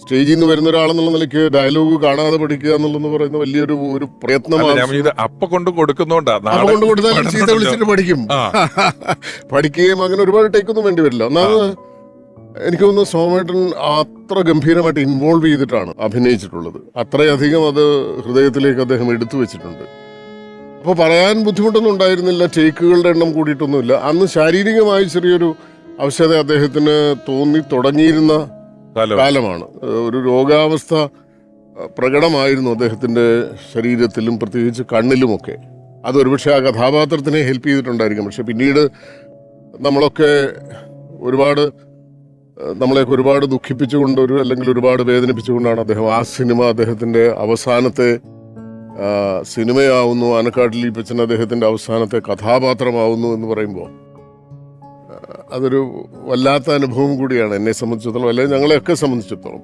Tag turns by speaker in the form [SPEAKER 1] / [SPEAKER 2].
[SPEAKER 1] സ്റ്റേജിൽ നിന്ന് വരുന്ന ഒരാളെന്നുള്ള നിലയ്ക്ക് ഡയലോഗ് കാണാതെ പഠിക്കുക എന്നുള്ളത് പറയുന്ന വലിയൊരു ഒരു പ്രയത്നമാണ്.
[SPEAKER 2] ഇത് അപ്പ കൊണ്ട് കൊടുക്കുന്നോണ്ടാ
[SPEAKER 1] അപ്പൊ
[SPEAKER 2] നാളെ
[SPEAKER 1] കൊണ്ട് കൊടുത്താൽ ചീത്ത വിളിച്ചിട്ട് പഠിക്കും. പഠിക്കുകയും അങ്ങനെ ഒരുപാട് ടേക്കൊന്നും വേണ്ടി വരില്ല. ഒന്നാമത് എനിക്ക് തോന്നുന്നു സോമേട്ടൻ അത്ര ഗംഭീരമായിട്ട് ഇൻവോൾവ് ചെയ്തിട്ടാണ് അഭിനയിച്ചിട്ടുള്ളത്. അത്രയധികം അത് ഹൃദയത്തിലേക്ക് അദ്ദേഹം എടുത്തു വെച്ചിട്ടുണ്ട്. അപ്പോൾ പറയാൻ ബുദ്ധിമുട്ടൊന്നും ഉണ്ടായിരുന്നില്ല. ടേക്കുകളുടെ എണ്ണം കൂടിയിട്ടൊന്നുമില്ല. അന്ന് ശാരീരികമായി ചെറിയൊരു അവശത അദ്ദേഹത്തിന് തോന്നി തുടങ്ങിയിരുന്ന. കാലമാണ്. ഒരു രോഗാവസ്ഥ പ്രകടമായിരുന്നു അദ്ദേഹത്തിന്റെ ശരീരത്തിലും പ്രത്യേകിച്ച് കണ്ണിലുമൊക്കെ. അത് ഒരുപക്ഷെ ആ കഥാപാത്രത്തിനെ ഹെൽപ്പ് ചെയ്തിട്ടുണ്ടായിരിക്കും. പക്ഷെ പിന്നീട് നമ്മളൊക്കെ ഒരുപാട് നമ്മളെ നമ്മളെയൊക്കെ ഒരുപാട് ദുഃഖിപ്പിച്ചുകൊണ്ട് ഒരു അല്ലെങ്കിൽ ഒരുപാട് വേദനിപ്പിച്ചുകൊണ്ടാണ് അദ്ദേഹം ആ സിനിമ അദ്ദേഹത്തിന്റെ അവസാനത്തെ സിനിമയാവുന്നു. ആനക്കാട്ടിൽ പച്ചൻ അദ്ദേഹത്തിന്റെ അവസാനത്തെ കഥാപാത്രമാവുന്നു എന്ന് പറയുമ്പോൾ അതൊരു വല്ലാത്ത അനുഭവം കൂടിയാണ് എന്നെ സംബന്ധിച്ചിടത്തോളം അല്ലെങ്കിൽ ഞങ്ങളെയൊക്കെ സംബന്ധിച്ചിടത്തോളം.